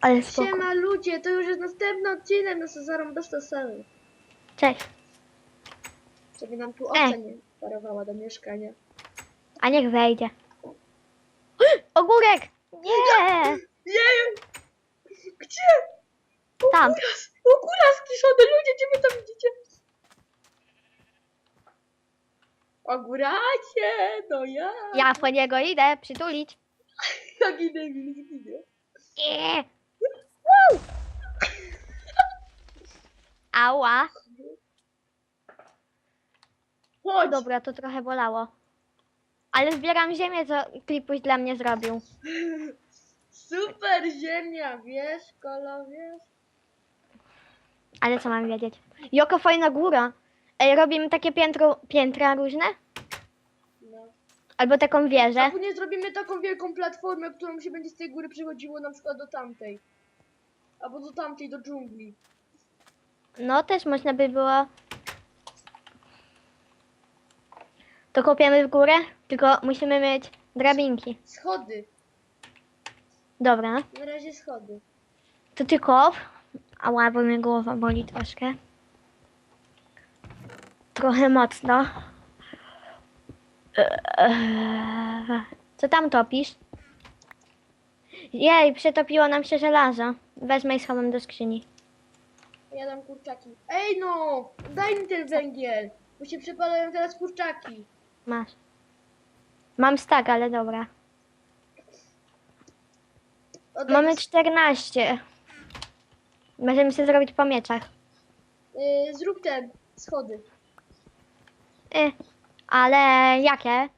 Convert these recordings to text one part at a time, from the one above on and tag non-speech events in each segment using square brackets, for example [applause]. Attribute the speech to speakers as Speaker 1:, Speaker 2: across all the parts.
Speaker 1: Ale spoko.
Speaker 2: Siema ludzie, to już jest następny odcinek, no co zarąbasz to samy.
Speaker 1: Cześć.
Speaker 2: Żeby nam tu
Speaker 1: Ej.
Speaker 2: owca nie parowała do mieszkania.
Speaker 1: A niech wejdzie. [gasps] Ogórek! Nie!
Speaker 2: Jeju! Gdzie?
Speaker 1: Tam.
Speaker 2: Okulas! Okulas kiszony, ludzie, gdzie wy to widzicie? Ogóracie, to ja.
Speaker 1: Ja po niego idę przytulić.
Speaker 2: Jaki debil, zginie.
Speaker 1: Nie. Ała.
Speaker 2: Chodź.
Speaker 1: Dobra, to trochę bolało. Ale zbieram ziemię, co Klipuś dla mnie zrobił.
Speaker 2: Super ziemia, wiesz, kolo, wiesz?
Speaker 1: Ale co mam wiedzieć? Joko fajna góra. Ej, robimy takie piętro, piętra różne?
Speaker 2: No.
Speaker 1: Albo taką
Speaker 2: A
Speaker 1: wieżę.
Speaker 2: później zrobimy taką wielką platformę, którą się będzie z tej góry przechodziło na przykład do tamtej. Albo do tamtej, do dżungli.
Speaker 1: No, też można by było. To kopiemy w górę, tylko musimy mieć drabinki.
Speaker 2: Schody.
Speaker 1: Dobra,
Speaker 2: Na razie schody.
Speaker 1: to ty kop. Ała, bo mnie głowa boli troszkę. Trochę mocno. Eee, Co tam topisz? Jej, przetopiło nam się żelazo. Wezmę i schowam do skrzyni.
Speaker 2: Ja dam kurczaki. Ej no! Daj mi ten węgiel! Bo się przepalają teraz kurczaki.
Speaker 1: Masz. Mam stak, ale dobra. Mamy
Speaker 2: mi-
Speaker 1: 14. Możemy sobie zrobić po mieczach.
Speaker 2: y, zrób ten, schody.
Speaker 1: Y, ale jakie?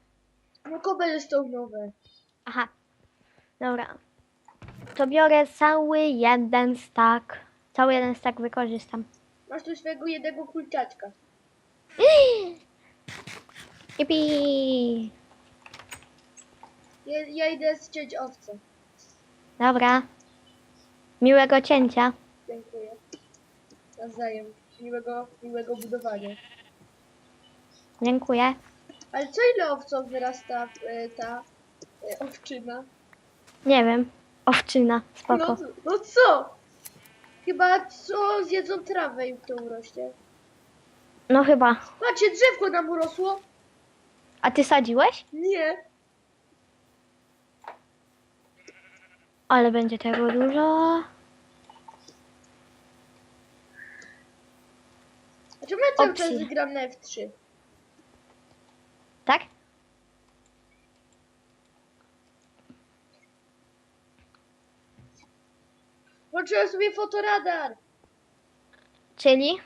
Speaker 2: No cobblestone'owe.
Speaker 1: Aha. Dobra. To biorę cały jeden stak. Cały jeden stak wykorzystam.
Speaker 2: Masz tu swojego jednego kurczaczka. [gasps]
Speaker 1: Yippee!
Speaker 2: Ja, ja idę ściąć owce.
Speaker 1: Dobra. Miłego cięcia.
Speaker 2: Dziękuję. Nawzajem. Miłego, miłego budowania.
Speaker 1: Dziękuję.
Speaker 2: Ale co ile owców wyrasta y, ta y, owczyna?
Speaker 1: Nie wiem. Owczyna. Spoko.
Speaker 2: No, co- no co? Chyba co zjedzą trawę i to urośnie.
Speaker 1: No chyba.
Speaker 2: Patrzcie, drzewko nam urosło.
Speaker 1: A ty sadziłeś?
Speaker 2: Nie.
Speaker 1: Ale będzie tego dużo.
Speaker 2: A czemu ja cały czas gram na F3?
Speaker 1: Tak?
Speaker 2: Włączyłem sobie fotoradar.
Speaker 1: Czyli?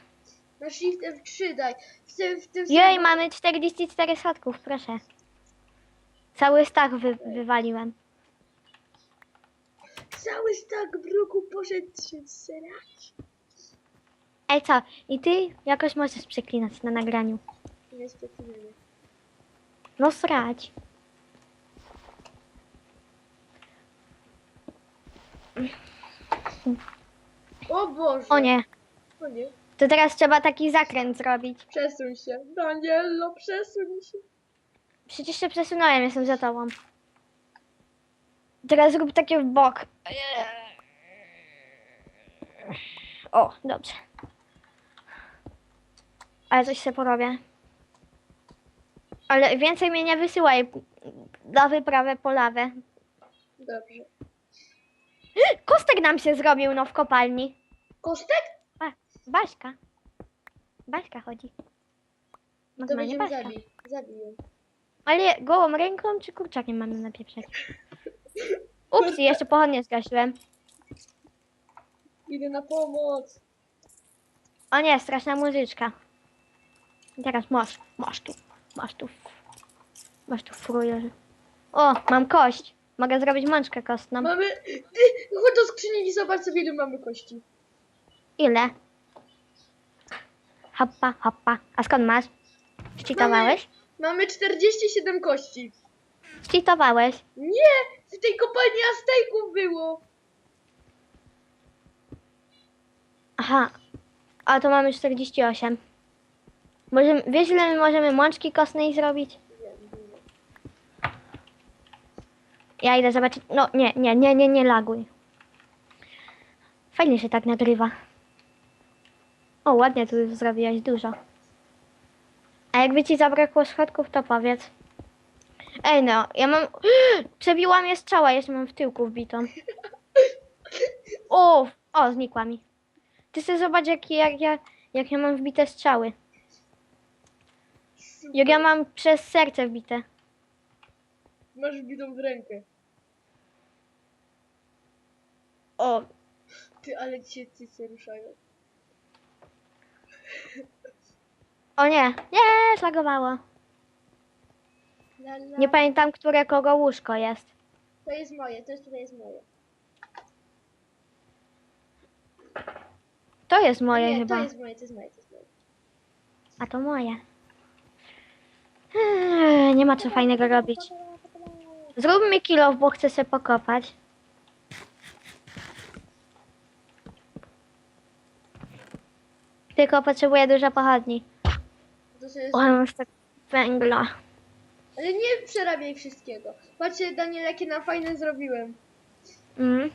Speaker 2: Na Shift F3 daj. Chcę w tym
Speaker 1: Jej,
Speaker 2: samym-
Speaker 1: mamy 44 schodków, proszę. Cały stak wy, wywaliłem.
Speaker 2: Cały stak bruku poszedł się zserać.
Speaker 1: Ej, co? I ty jakoś możesz przeklinać na nagraniu.
Speaker 2: Nie.
Speaker 1: No srać.
Speaker 2: O Boże.
Speaker 1: O nie.
Speaker 2: O nie.
Speaker 1: To teraz trzeba taki zakręt zrobić.
Speaker 2: Przesuń się. Daniello, przesuń się.
Speaker 1: Przecież się przesunąłem, jestem za tobą. Teraz zrób takie w bok. O, dobrze. Ale coś sobie porobię. Ale więcej mnie nie wysyłaj na wyprawę po lawę.
Speaker 2: Dobrze.
Speaker 1: Kostek nam się zrobił, no, w kopalni.
Speaker 2: Kostek?
Speaker 1: A, Baśka. Baśka chodzi.
Speaker 2: To
Speaker 1: Normalnie
Speaker 2: będziemy
Speaker 1: Baśka.
Speaker 2: zabij. Zabij ją.
Speaker 1: Ale gołą ręką czy kurczakiem mamy napieprzeć? [laughs] Ups, jeszcze pochodnie zgasiłem.
Speaker 2: Idę na pomoc.
Speaker 1: O nie, straszna muzyczka. Teraz masz, masz tu, masz tu. Masz tu frujerze. O, mam kość. Mogę zrobić mączkę kostną.
Speaker 2: Mamy... Ty, chodź do skrzyni i zobacz, co wielu mamy kości.
Speaker 1: Ile? Hoppa, hoppa. A skąd masz? Szczytowałeś?
Speaker 2: Mamy 47 kości.
Speaker 1: Szczytowałeś.
Speaker 2: Nie! W tej kopalni Azteków było.
Speaker 1: Aha. A to mamy 48. Możemy, wiesz ile my możemy mączki kostnej zrobić? Ja idę zobaczyć. No nie, nie, nie, nie, nie laguj. Fajnie się tak nagrywa. O, ładnie tu zrobiłaś dużo. A jakby ci zabrakło schodków, to powiedz. Ej no, ja mam... [gasps] Przebiła mnie strzała, jeszcze mam w tyłku wbitą. O, o, znikła mi. Ty sobie zobacz, jak, jak, ja, jak ja mam wbite strzały. Jak ja mam przez serce wbite.
Speaker 2: Masz wbitą w rękę.
Speaker 1: O,
Speaker 2: Ty, ale ci się cyce ruszają.
Speaker 1: o nie, nie, zlagowało.
Speaker 2: La, la.
Speaker 1: Nie pamiętam, które kogo łóżko jest.
Speaker 2: To jest moje, to jest tutaj jest moje.
Speaker 1: To jest moje
Speaker 2: nie,
Speaker 1: chyba.
Speaker 2: to jest moje, to jest moje, to jest moje.
Speaker 1: A to moje. Eee, Nie ma co fajnego robić. Zrób mi kilo, bo chcę się pokopać. Tylko potrzebuję dużo pochodni.
Speaker 2: To sobie
Speaker 1: O, mam tak węgla.
Speaker 2: Ale nie przerabiaj wszystkiego. Patrzcie, Daniel, jakie nam fajne zrobiłem.
Speaker 1: Mm.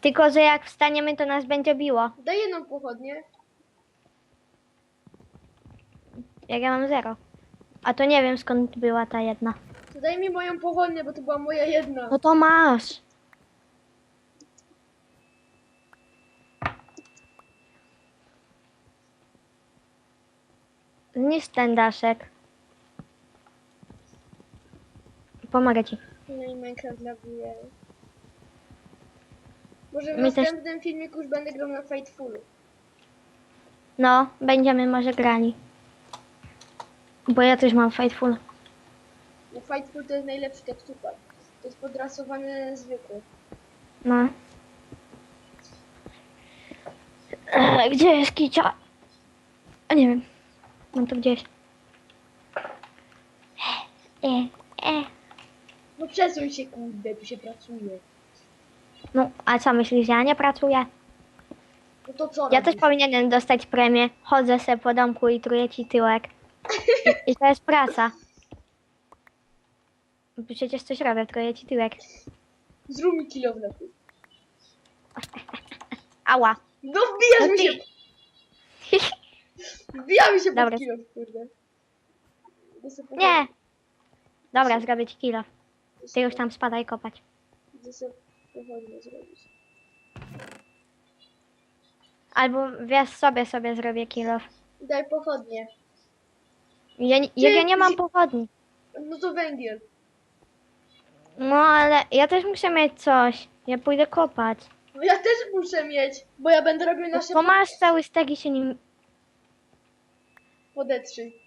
Speaker 1: Tylko, że jak wstaniemy, to nas będzie biło.
Speaker 2: Daj jedną pochodnię.
Speaker 1: Jak ja mam zero. A to nie wiem skąd była ta jedna.
Speaker 2: To daj mi moją pochodnię, bo to była moja jedna.
Speaker 1: No to masz. Zniszcz ten daszek. Pomogę ci.
Speaker 2: No i Minecraft laguje. Może w
Speaker 1: Mi też-
Speaker 2: następnym filmiku już będę grał na Fightfulu.
Speaker 1: No, będziemy może grali. Bo ja też mam Fightful.
Speaker 2: No Fightful to jest najlepszy tekstupad. To jest podrasowany zwykły.
Speaker 1: No. E, gdzie jest kicia? A nie wiem. Mam to gdzieś. E, e.
Speaker 2: No przesuń się kurde, tu się pracuje.
Speaker 1: No, a co myślisz, ja nie pracuję?
Speaker 2: No to co
Speaker 1: Ja
Speaker 2: robisz?
Speaker 1: też powinienem dostać premię. Chodzę se po domku i truję ci tyłek. I, [laughs] i to jest praca. Przecież coś robię, truję ci tyłek.
Speaker 2: Zrób mi kilo w. [laughs]
Speaker 1: Ała.
Speaker 2: No wbijasz
Speaker 1: No
Speaker 2: mi
Speaker 1: ty-
Speaker 2: się, wbija mi się
Speaker 1: Dobra.
Speaker 2: pod kilo, kurde. Idę sobie
Speaker 1: Nie. Dobra, zrobię ci kilo.
Speaker 2: idę
Speaker 1: Ty
Speaker 2: sobie-
Speaker 1: już tam spadaj kopać.
Speaker 2: Idę sobie pochodnie zrobić.
Speaker 1: Albo wiesz, sobie sobie zrobię kilo.
Speaker 2: Daj pochodnie.
Speaker 1: Ja, nie- jak ja nie mam pochodni.
Speaker 2: No to węgiel.
Speaker 1: No ale ja też muszę mieć coś. Ja pójdę kopać.
Speaker 2: No ja też muszę mieć, bo ja będę robił nasze
Speaker 1: Bo masz cały stek i się nim...
Speaker 2: podetrzyj.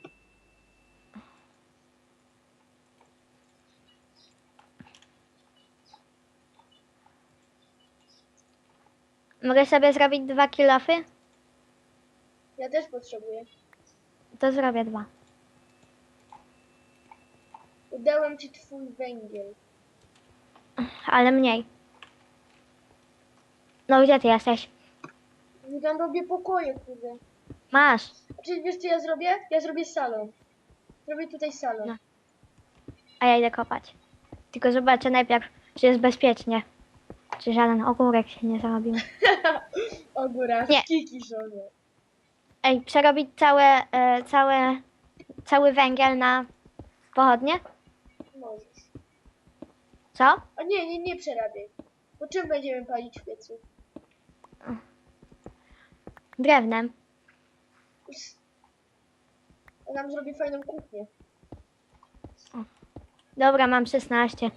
Speaker 1: Mogę sobie zrobić dwa kilofy?
Speaker 2: Ja też potrzebuję.
Speaker 1: To zrobię dwa.
Speaker 2: Udałem ci twój węgiel.
Speaker 1: Ale mniej. No gdzie ty jesteś?
Speaker 2: Ja tam robię pokoje, kurde.
Speaker 1: Masz.
Speaker 2: Czyli wiesz co ja zrobię? Ja zrobię salon. Zrobię tutaj salon.
Speaker 1: No. A ja idę kopać. Tylko zobaczę najpierw, czy jest bezpiecznie. Czy żaden ogórek się nie zarobił. [laughs]
Speaker 2: O góra,
Speaker 1: Nie.
Speaker 2: kiki żonie.
Speaker 1: Ej, przerobić całe, e, całe, cały węgiel na pochodnie?
Speaker 2: Możesz.
Speaker 1: Co?
Speaker 2: A nie, nie, nie przerabiaj. Po czym będziemy palić w piecu?
Speaker 1: Drewnem.
Speaker 2: Ja nam zrobię fajną kuchnię.
Speaker 1: Dobra, mam 16.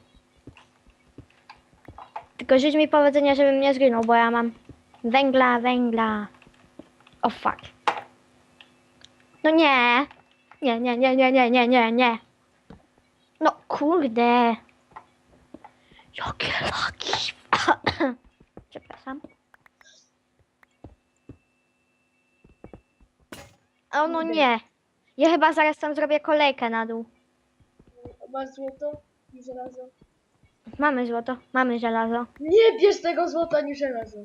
Speaker 1: Tylko życz mi powodzenia, żebym nie zginął, bo ja mam węgla, węgla. O fuck. No nie. Nie, nie, nie, nie, nie, nie, nie, nie. No kurde. Jakie laki. [coughs] Przepraszam. O no nie. Ja chyba zaraz tam zrobię kolejkę na dół.
Speaker 2: Masz złoto i żelazo?
Speaker 1: Mamy złoto, mamy żelazo.
Speaker 2: Nie bierz tego złota ani żelazo.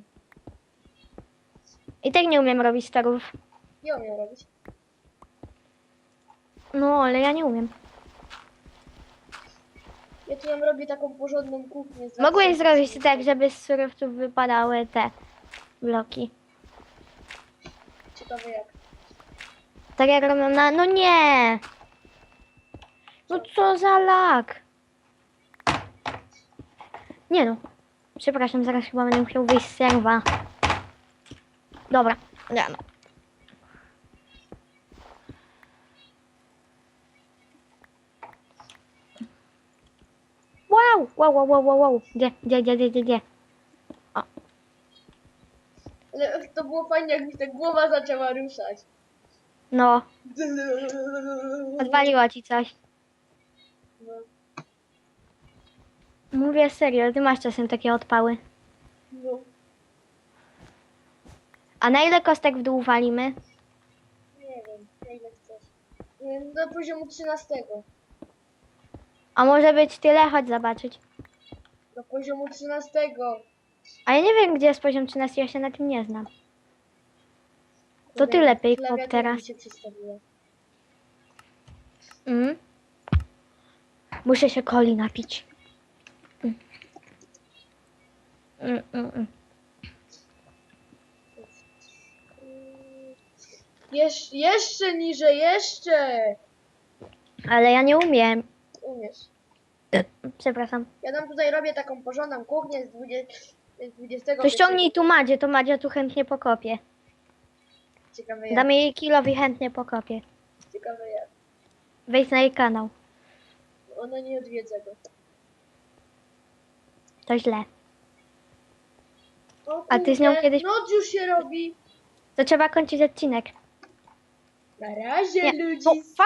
Speaker 1: I tak nie umiem robić sterów.
Speaker 2: Nie umiem robić.
Speaker 1: No, ale ja nie umiem.
Speaker 2: Ja tu nam robię taką porządną kuchnię.
Speaker 1: Mogłeś zrobić tak, żeby z surowców wypadały te bloki.
Speaker 2: Ciekawe jak.
Speaker 1: Tak jak robią na... No nie! No co za lag? Nie no. Przepraszam, zaraz chyba będę musiał wyjść z serwa. Dobra, nie no. Wow, wow, wow, wow, wow. Gdzie, gdzie, gdzie, gdzie, gdzie, gdzie?
Speaker 2: Ale to było fajnie, jak mi ta głowa zaczęła ruszać.
Speaker 1: No, [laughs] odwaliło ci coś.
Speaker 2: No,
Speaker 1: Mówię serio, ty masz czasem takie odpały.
Speaker 2: no.
Speaker 1: A na ile kostek w dół walimy?
Speaker 2: Nie wiem, na ile chcesz. Nie, Do poziomu 13.
Speaker 1: A może być tyle? Chodź zobaczyć.
Speaker 2: Do poziomu 13.
Speaker 1: A ja nie wiem, gdzie jest poziom 13, ja się na tym nie znam. To ty lepiej kop teraz.
Speaker 2: się.
Speaker 1: Mm. Muszę się coli napić. Mm. Mm, mm, mm.
Speaker 2: Jesz jeszcze niżej, jeszcze!
Speaker 1: Ale ja nie umiem.
Speaker 2: Umiesz.
Speaker 1: Przepraszam.
Speaker 2: Ja nam tutaj robię taką porządną kuchnię z 20. z 20
Speaker 1: To ściągnij tu Madzie, to Madzia tu chętnie pokopie.
Speaker 2: Ciekawe jak.
Speaker 1: Damy jej kilowi chętnie pokopie.
Speaker 2: Ciekawe jak.
Speaker 1: Wejdź na jej kanał.
Speaker 2: Ona nie odwiedza go.
Speaker 1: To źle.
Speaker 2: O,
Speaker 1: A ty z nią
Speaker 2: kurde,
Speaker 1: kiedyś-
Speaker 2: Noc już się robi.
Speaker 1: To trzeba kończyć odcinek.
Speaker 2: Na razie,
Speaker 1: Nie.
Speaker 2: ludzi.
Speaker 1: No,